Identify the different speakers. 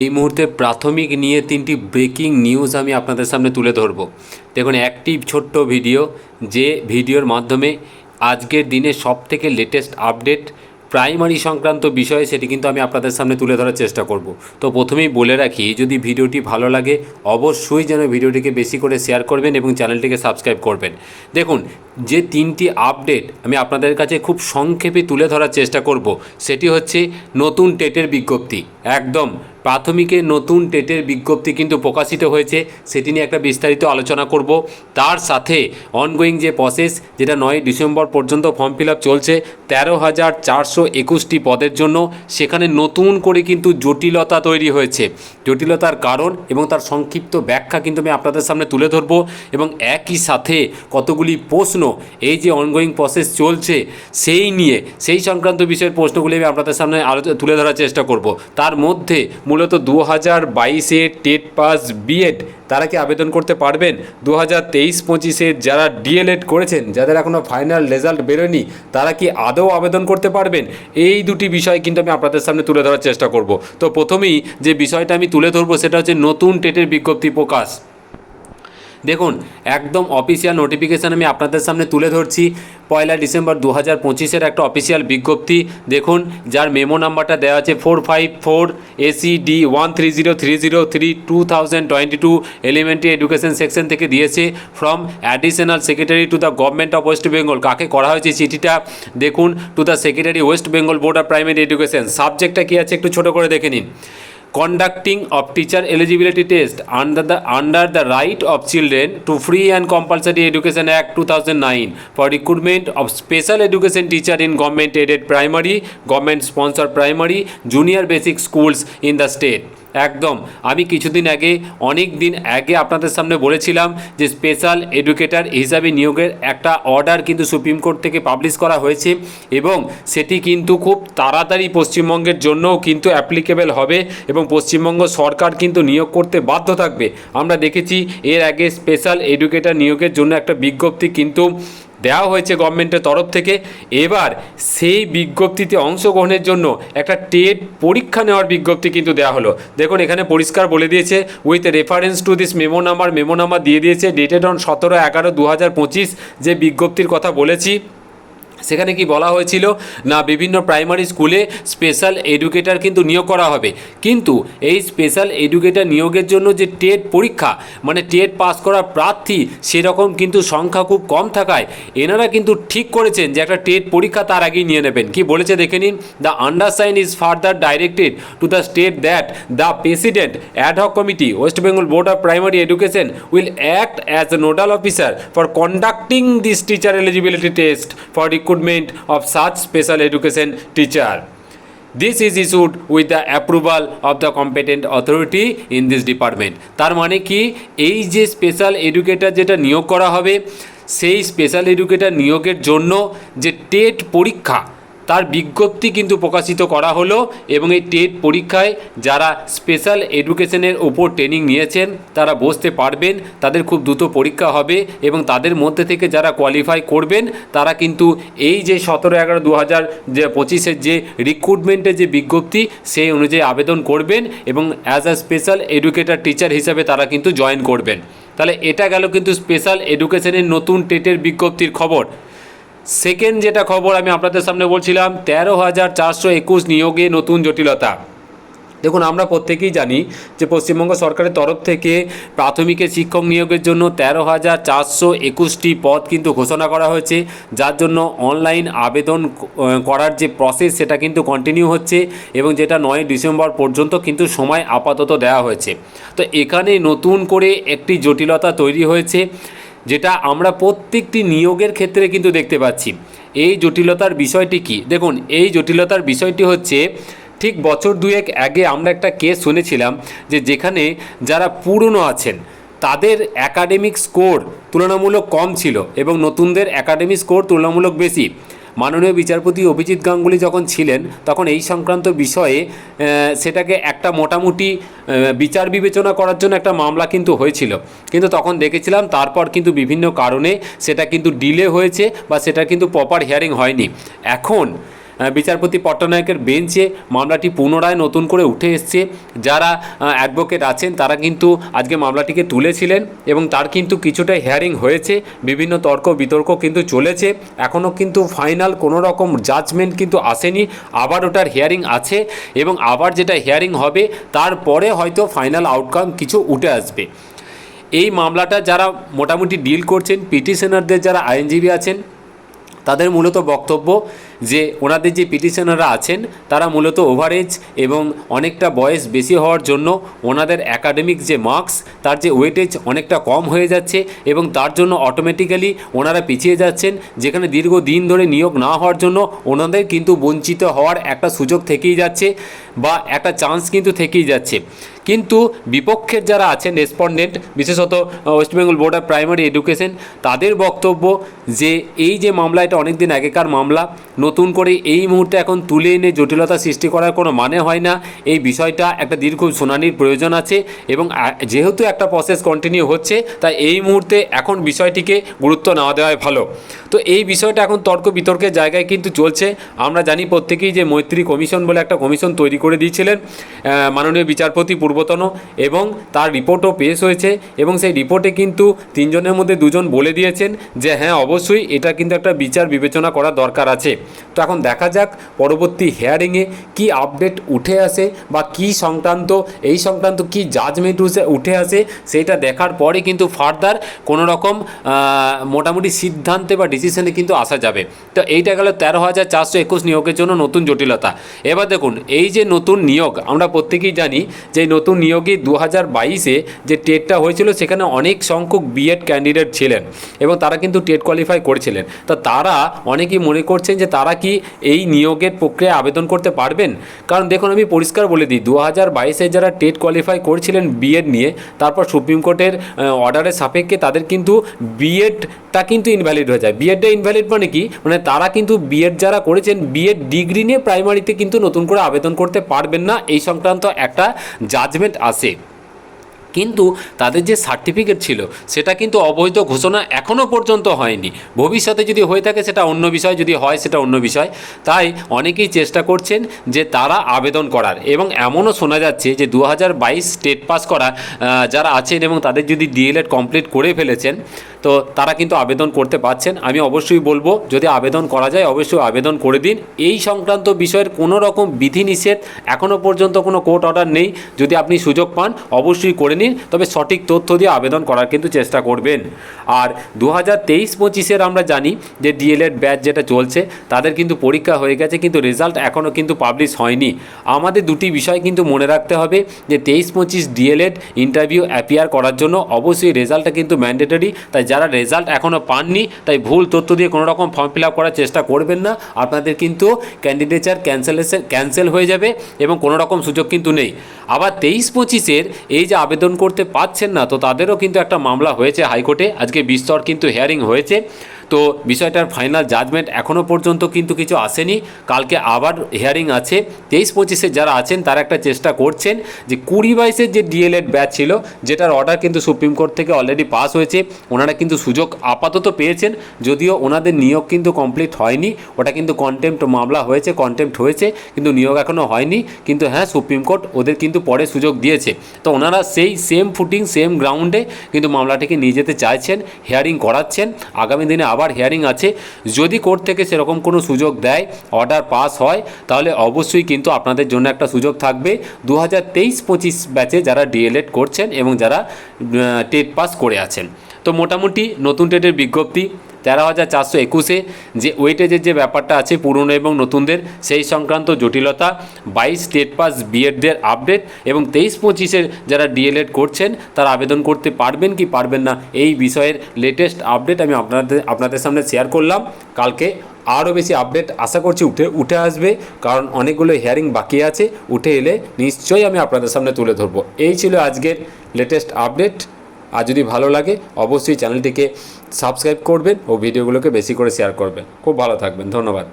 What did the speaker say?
Speaker 1: এই মুহূর্তে প্রাথমিক নিয়ে তিনটি ব্রেকিং নিউজ আমি আপনাদের সামনে তুলে ধরবো। দেখুন, একটি ছোট্ট ভিডিও, যে ভিডিওর মাধ্যমে আজকের দিনে সব থেকে লেটেস্ট আপডেট প্রাইমারি সংক্রান্ত বিষয়ে সেটি কিন্তু আমি আপনাদের সামনে তুলে ধরার চেষ্টা করব। তো প্রথমেই বলে রাখি, যদি ভিডিওটি ভালো লাগে, অবশ্যই যেন ভিডিওটিকে বেশি করে শেয়ার করবেন এবং চ্যানেলটিকে সাবস্ক্রাইব করবেন। দেখুন, যে তিনটি আপডেট আমি আপনাদের কাছে খুব সংক্ষেপে তুলে ধরার চেষ্টা করব, সেটি হচ্ছে নতুন টেটের বিজ্ঞপ্তি। একদম প্রাথমিকের নতুন টেটের বিজ্ঞপ্তি কিন্তু প্রকাশিত হয়েছে, সেটি নিয়ে একটা বিস্তারিত আলোচনা করব। তার সাথে অনগোয়িং যে প্রসেস যেটা নয় ডিসেম্বর পর্যন্ত ফর্ম ফিল চলছে, তেরো হাজার চারশো একুশটি পদের জন্য, সেখানে নতুন করে কিন্তু জটিলতা তৈরি হয়েছে। জটিলতার কারণ এবং তার সংক্ষিপ্ত ব্যাখ্যা কিন্তু আমি আপনাদের সামনে তুলে ধরবো এবং একই সাথে কতগুলি প্রশ্ন এই যে অনগোয়িং প্রসেস চলছে, সেই নিয়ে, সেই সংক্রান্ত বিষয়ের প্রশ্নগুলি আমি আপনাদের সামনে আলো তুলে ধরার চেষ্টা করব। তার মধ্যে মূলত দু হাজার বাইশে টেট পাস বিএড তারা কি আবেদন করতে পারবেন? দু হাজার তেইশ পঁচিশে যারা ডিএলএড করেছেন, যাদের এখনও ফাইনাল রেজাল্ট বেরোয়নি, তারা কি আদৌ আবেদন করতে পারবেন? এই দুটি বিষয় কিন্তু আমি আপনাদের সামনে তুলে ধরার চেষ্টা করব। তো প্রথমেই যে বিষয়টা আমি তুলে ধরবো, সেটা হচ্ছে নতুন টেটের বিজ্ঞপ্তি প্রকাশ। দেখুন, একদম অফিসিয়াল নোটিফিকেশান আমি আপনাদের সামনে তুলে ধরছি। পয়লা ডিসেম্বর দু হাজার পঁচিশের একটা অফিসিয়াল বিজ্ঞপ্তি। দেখুন, যার মেমো নাম্বারটা দেওয়া আছে four five four AC D one three zero three zero three two thousand twenty two elementary education section থেকে দিয়েছে। From additional secretary to the government of West Bengal কাকে করা হয়েছে চিঠিটা? দেখুন to the secretary West Bengal board of primary education সাবজেক্টটা কী আছে একটু ছোটো করে দেখে নিন। Conducting of teacher eligibility test under the under the right of children to free and compulsory education act 2009 for recruitment of special education teacher in government aided primary government sponsored primary junior basic schools in the state একদম। আমি কিছুদিন আগে অনেক দিন আগে আপনাদের সামনে বলেছিলাম যে স্পেশাল এডুকেটর হিসাবে নিয়োগের একটা অর্ডার কিন্তু সুপ্রিম কোর্ট থেকে পাবলিশ করা হয়েছে এবং সেটি কিন্তু খুব তাড়াতাড়ি পশ্চিমবঙ্গের জন্যও কিন্তু অ্যাপ্লিকেবল হবে এবং পশ্চিমবঙ্গ সরকার কিন্তু নিয়োগ করতে বাধ্য থাকবে। আমরা দেখেছি এর আগে স্পেশাল এডুকেটর নিয়োগের জন্য একটা বিজ্ঞপ্তি কিন্তু দেওয়া হয়েছে গভর্নমেন্টের তরফ থেকে। এবার সেই বিজ্ঞপ্তিতে অংশগ্রহণের জন্য একটা টেট পরীক্ষা নেওয়ার বিজ্ঞপ্তি কিন্তু দেওয়া হলো। দেখুন, এখানে পরিষ্কার বলে দিয়েছে with reference to this memo number memo number দিয়ে দিয়েছে ডেটেড অন সতেরো এগারো দু যে বিজ্ঞপ্তির কথা বলেছি। সেখানে কি বলা হয়েছিল? না, বিভিন্ন প্রাইমারি স্কুলে স্পেশাল এডুকেটর কিন্তু নিয়োগ করা হবে। কিন্তু এই স্পেশাল এডুকেটর নিয়োগের জন্য যে টেট পরীক্ষা মানে টেট পাস করা প্রার্থী, সেরকম কিন্তু সংখ্যা খুব কম থাকায় এনারা কিন্তু ঠিক করেছেন যে একটা টেট পরীক্ষা তার আগেই নিয়ে নেবেন। কি বলেছে দেখে নিন? The undersign is further directed to the state that the president ad hoc committee West Bengal board of primary education will act as a nodal officer for conducting this teacher eligibility test for recruitment of such special education teacher. This is issued with the approval of the competent authority in this department. তার মানে কি এই যে special educator যেটা নিয়োগ করা হবে সেই স্পেশাল এডুকেটর নিয়োগের জন্য যে টেট পরীক্ষা তার বিজ্ঞপ্তি কিন্তু প্রকাশিত করা হলো এবং এই টেট পরীক্ষায় যারা স্পেশাল এডুকেশনের ওপর ট্রেনিং নিয়েছেন, তারা বসতে পারবেন, তাদের খুব দ্রুত পরীক্ষা হবে এবং তাদের মধ্যে থেকে যারা কোয়ালিফাই করবেন, তারা কিন্তু এই যে সতেরো এগারো দু হাজার যে পঁচিশের যে রিক্রুটমেন্টের যে বিজ্ঞপ্তি, সেই অনুযায়ী আবেদন করবেন এবং as a special educator teacher হিসাবে তারা কিন্তু জয়েন করবেন। তাহলে এটা গেল কিন্তু স্পেশাল এডুকেশনের নতুন টেটের বিজ্ঞপ্তির খবর। সেকেন্ড যেটা খবর আমি আপনাদের সামনে বলছিলাম, তেরো হাজার চারশো একুশ নিয়োগে নতুন জটিলতা। দেখুন, আমরা প্রত্যেকেই জানি যে পশ্চিমবঙ্গ সরকারের তরফ থেকে প্রাথমিকে শিক্ষক নিয়োগের জন্য তেরো হাজার চারশো একুশটি পদ কিন্তু ঘোষণা করা হয়েছে, যার জন্য অনলাইন আবেদন করার যে প্রসেস সেটা কিন্তু কন্টিনিউ হচ্ছে এবং যেটা নয় ডিসেম্বর পর্যন্ত কিন্তু সময় আপাতত দেওয়া হয়েছে। তো এখানে নতুন করে একটি জটিলতা তৈরি হয়েছে। যেটা আমরা প্রত্যেকটি নিয়োগের ক্ষেত্রে কিন্তু দেখতে পাচ্ছি। এই জটিলতার বিষয়টি কি? দেখুন, এই জটিলতার বিষয়টি হচ্ছে, ঠিক বছর দুয়েক আগে আমরা একটা কেস শুনেছিলাম যে যেখানে যারা পুরনো আছেন, তাদের অ্যাকাডেমিক স্কোর তুলনামূলক কম ছিল এবং নতুনদের অ্যাকাডেমিক স্কোর তুলনামূলক বেশি। মাননীয় বিচারপতি অভিজিৎ গাঙ্গুলি যখন ছিলেন, তখন এই সংক্রান্ত বিষয়ে সেটাকে একটা মোটামুটি বিচার বিবেচনা করার জন্য একটা মামলা কিন্তু হয়েছিল। কিন্তু তখন দেখেছিলাম, তারপর কিন্তু বিভিন্ন কারণে সেটা কিন্তু ডিলে হয়েছে বা সেটা কিন্তু প্রপার হিয়ারিং হয়নি। এখন বিচারপতি পট্টনায়কের বেঞ্চে মামলাটি পুনরায় নতুন করে উঠে এসছে। যারা অ্যাডভোকেট আছেন, তারা কিন্তু আজকে মামলাটিকে তুলেছিলেন এবং তার কিন্তু কিছুটা হিয়ারিং হয়েছে। বিভিন্ন তর্ক বিতর্ক কিন্তু চলেছে। এখনও কিন্তু ফাইনাল কোনো রকম জাজমেন্ট কিন্তু আসেনি। আবার ওটার হেয়ারিং আছে এবং আবার যেটা হিয়ারিং হবে, তারপরে হয়তো ফাইনাল আউটকাম কিছু উঠে আসবে। এই মামলাটা যারা মোটামুটি ডিল করছেন পিটিশনারদের যারা আইনজীবী আছেন, তাদের মূলত বক্তব্য যে ওনাদের যে পিটিশনাররা আছেন, তারা মূলত ওভারেজ এবং অনেকটা বয়স বেশি হওয়ার জন্য ওনাদের একাডেমিক যে মার্কস তার যে ওয়েটেজ অনেকটা কম হয়ে যাচ্ছে এবং তার জন্য অটোমেটিক্যালি ওনারা পিছিয়ে যাচ্ছেন, যেখানে দীর্ঘ দিন ধরে নিয়োগ না হওয়ার জন্য ওনাদের কিন্তু বঞ্চিত হওয়ার একটা সুযোগ থেকেই যাচ্ছে বা একটা চান্স কিন্তু থেকেই যাচ্ছে। কিন্তু বিপক্ষের যারা আছেন রেসপন্ডেন্ট বিশেষত West Bengal board of primary education তাদের বক্তব্য যে এই যে মামলা এটা অনেক দিন আগেকার মামলা নতুন করে এই মুহূর্তে এখন তুলে এনে জটিলতা সৃষ্টি করার কোনো মানে হয় না। এই বিষয়টা একটা দীর্ঘ শুনানির প্রয়োজন আছে এবং যেহেতু একটা প্রসেস কন্টিনিউ হচ্ছে, তাই এই মুহূর্তে এখন বিষয়টিকে গুরুত্ব না দেওয়াই ভালো। তো এই বিষয়টা এখন তর্ক বিতর্কের জায়গায় কিন্তু চলছে। আমরা জানি প্রত্যেকেই যে মৈত্রী কমিশন বলে একটা কমিশন তৈরি করে দিয়েছিলেন মাননীয় বিচারপতি পূর্বতন এবং তার রিপোর্টও পেশ হয়েছে এবং সেই রিপোর্টে কিন্তু তিনজনের মধ্যে দুজন বলে দিয়েছেন যে হ্যাঁ অবশ্যই এটা কিন্তু একটা বিচার বিবেচনা করা দরকার আছে। তো এখন দেখা যাক পরবর্তী হেয়ারিংয়ে কি আপডেট উঠে আসে বা কি সংক্রান্ত, এই সংক্রান্ত কি জাজমেন্ট উঠে আসে সেটা দেখার পরে কিন্তু ফার্দার কোনো রকম মোটামুটি সিদ্ধান্তে বা ডিসিশনে কিন্তু আসা যাবে। তো এইটা গেল তেরো হাজার চারশো একুশ নিয়োগের জন্য নতুন জটিলতা। এবার দেখুন, এই যে নতুন নিয়োগ, আমরা প্রত্যেকেই জানি যে নতুন নিয়োগে দু হাজার বাইশে যে টেটটা হয়েছিল, সেখানে অনেক সংখ্যক বিএড ক্যান্ডিডেট ছিলেন এবং তারা কিন্তু টেট কোয়ালিফাই করেছিলেন। তো তারা অনেকেই মনে করছেন যে তারা কি এই নিয়োগের প্রক্রিয়ায় আবেদন করতে পারবেন? কারণ দেখুন, আমি পরিষ্কার বলে দিই দু হাজার বাইশে যারা টেট কোয়ালিফাই করেছিলেন বিএড নিয়ে, তারপর সুপ্রিম কোর্টের অর্ডারের সাপেক্ষে তাদের কিন্তু বিএডটা কিন্তু ইনভ্যালিড হয়ে যায়। বিএডটা ইনভ্যালিড মানে কি? মানে তারা কিন্তু বিএড যারা করেছেন, বিএড ডিগ্রি নিয়ে প্রাইমারিতে কিন্তু নতুন করে আবেদন করতে পারবেন না। এই সংক্রান্ত একটা জাজমেন্ট আসে। কিন্তু তাদের যে সার্টিফিকেট ছিল, সেটা কিন্তু অবৈধ ঘোষণা এখনও পর্যন্ত হয়নি। ভবিষ্যতে যদি হয়ে থাকে, সেটা অন্য বিষয়, যদি হয়, সেটা অন্য বিষয়। তাই অনেকেই চেষ্টা করছেন যে তারা আবেদন করার এবং এমনও শোনা যাচ্ছে যে দু হাজার বাইশ স্টেট পাস করা যারা আছেন এবং তাদের যদি ডিএলএড কমপ্লিট করে ফেলেছেন, তো তারা কিন্তু আবেদন করতে পারছেন। আমি অবশ্যই বলব, যদি আবেদন করা যায়, অবশ্যই আবেদন করে দিন। এই সংক্রান্ত বিষয়ের কোনো রকম বিধিনিষেধ এখনও পর্যন্ত কোনো কোর্ট অর্ডার নেই। যদি আপনি সুযোগ পান, অবশ্যই করে নিন। তবে সঠিক তথ্য দিয়ে আবেদন করার কিন্তু চেষ্টা করবেন। আর দু হাজার তেইশ পঁচিশের আমরা জানি যে ডিএলএড ব্যাচ যেটা চলছে, তাদের কিন্তু পরীক্ষা হয়ে গেছে, কিন্তু রেজাল্ট এখনও কিন্তু পাবলিশ হয়নি। আমাদের দুটি বিষয় কিন্তু মনে রাখতে হবে যে তেইশ পঁচিশ ডিএলএড ইন্টারভিউ অ্যাপিয়ার করার জন্য অবশ্যই রেজাল্টটা কিন্তু ম্যান্ডেটরি তাই যারা রেজাল্ট এখনও পাননি, তাই ভুল তথ্য দিয়ে কোনো রকম ফর্ম ফিল আপ করার চেষ্টা করবেন না। আপনাদের কিন্তু ক্যান্ডিডেচার ক্যান্সেলেশন ক্যান্সেল হয়ে যাবে এবং কোনো রকম সুযোগ কিন্তু নেই। আবার তেইশ পঁচিশের এই যে আবেদন করতে পারছেন না, তো তাদেরও কিন্তু একটা মামলা হয়েছে হাইকোর্টে। আজকে বিস্তর কিন্তু হিয়ারিং হয়েছে। তো বিষয়টার ফাইনাল জাজমেন্ট এখনও পর্যন্ত কিন্তু কিছু আসেনি। কালকে আবার হিয়ারিং আছে। তেইশ পঁচিশে যারা আছেন, তারা একটা চেষ্টা করছেন যে কুড়ি বাইশের যে ডিএলএড ব্যাচ ছিল, যেটার অর্ডার কিন্তু সুপ্রিম কোর্ট থেকে অলরেডি পাস হয়েছে, ওনারা কিন্তু সুযোগ আপাতত পেয়েছেন, যদিও ওনাদের নিয়োগ কিন্তু কমপ্লিট হয়নি। ওটা কিন্তু কন্টেম্প্ট মামলা হয়েছে কন্টেম্প্ট হয়েছে, কিন্তু নিয়োগ এখনও হয়নি। কিন্তু হ্যাঁ সুপ্রিম কোর্ট ওদের কিন্তু পরে সুযোগ দিয়েছে। তো ওনারা সেই সেম ফুটিং সেম গ্রাউন্ডে কিন্তু মামলাটিকে নিয়ে যেতে চাইছেন হিয়ারিং করাচ্ছেন। আগামী দিনে আবার হিয়ারিং আছে। যদি কোর্ট থেকে সেরকম কোনো সুযোগ দেয় অর্ডার পাস হয়, তাহলে অবশ্যই কিন্তু আপনাদের জন্য একটা সুযোগ থাকবে। দু হাজার তেইশ পঁচিশ ব্যাচে যারা ডিএলএড করছেন এবং যারা টেট পাস করে আছেন। তো মোটামুটি নতুন টেটের বিজ্ঞপ্তি তেরো হাজার চারশো একুশে যে ওয়েটেজের যে ব্যাপারটা আছে পুরনো এবং নতুনদের, সেই সংক্রান্ত জটিলতা, বাইশ স্টেট পাস বিএডদের আপডেট এবং তেইশ পঁচিশের যারা ডিএলএড করছেন, তারা আবেদন করতে পারবেন কি পারবেন না, এই বিষয়ের লেটেস্ট আপডেট আমি আপনাদের আপনাদের সামনে শেয়ার করলাম। কালকে আরও বেশি আপডেট আশা করছি উঠে উঠে আসবে, কারণ অনেকগুলো হিয়ারিং বাকি আছে, উঠে এলে নিশ্চয়ই আমি আপনাদের সামনে তুলে ধরবো। এই ছিল আজকের লেটেস্ট আপডেট আর যদি ভালো লাগে, অবশ্যই চ্যানেলটিকে সাবস্ক্রাইব করবেন ও ভিডিওগুলোকে বেশি করে শেয়ার করবেন। খুব ভালো থাকবেন, ধন্যবাদ।